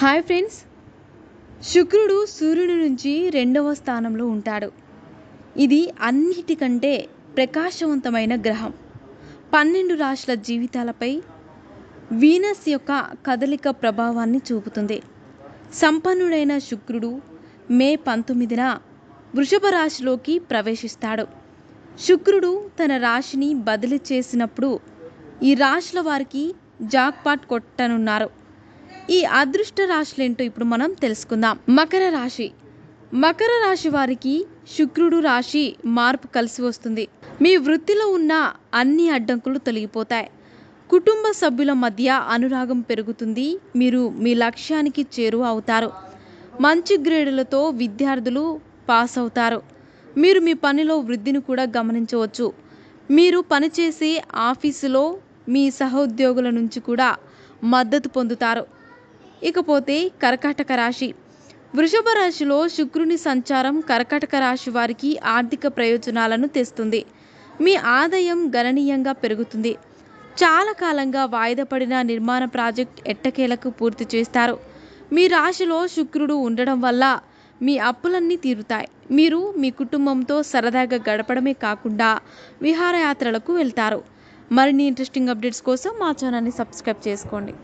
Hi friends. శుక్రుడు సూర్యుడి నుంచి రెండవ స్థానంలో ఉంటాడు. ఇది అన్నిటికంటే ప్రకాశవంతమైన గ్రహం. పన్నెండు రాశుల జీవితాలపై వీనస్ యొక్క కదలిక ప్రభావాన్ని చూపుతుంది. సంపన్నుడైన శుక్రుడు మే పంతొమ్మిదిన వృషభ రాశిలోకి ప్రవేశిస్తాడు. శుక్రుడు తన రాశిని బదిలీ చేసినప్పుడు ఈ రాశుల వారికి జాక్పాట్ కొట్టనున్నారు. ఈ అదృష్ట రాశులేంటో ఇప్పుడు మనం తెలుసుకుందాం. మకర రాశి. మకర రాశి వారికి శుక్రుడు రాశి మార్పు కలిసి వస్తుంది. మీ వృత్తిలో ఉన్న అన్ని అడ్డంకులు తొలగిపోతాయి. కుటుంబ సభ్యుల మధ్య అనురాగం పెరుగుతుంది. మీరు మీ లక్ష్యానికి చేరువ అవుతారు. మంచి గ్రేడులతో విద్యార్థులు పాస్ అవుతారు. మీరు మీ పనిలో వృద్ధిని కూడా గమనించవచ్చు. మీరు పనిచేసే ఆఫీసులో మీ సహోద్యోగుల నుంచి కూడా మద్దతు పొందుతారు. ఇకపోతే కర్కాటక రాశి. వృషభ రాశిలో శుక్రుని సంచారం కర్కాటక రాశి వారికి ఆర్థిక ప్రయోజనాలను తెస్తుంది. మీ ఆదాయం గణనీయంగా పెరుగుతుంది. చాలా కాలంగా వాయిదా పడిన నిర్మాణ ప్రాజెక్ట్ ఎట్టకేలకు పూర్తి చేస్తారు. మీ రాశిలో శుక్రుడు ఉండడం వల్ల మీ అప్పులన్నీ తీరుతాయి. మీరు మీ కుటుంబంతో సరదాగా గడపడమే కాకుండా విహారయాత్రలకు వెళ్తారు. మరిన్ని ఇంట్రెస్టింగ్ అప్డేట్స్ కోసం మా ఛానల్ని సబ్స్క్రైబ్ చేసుకోండి.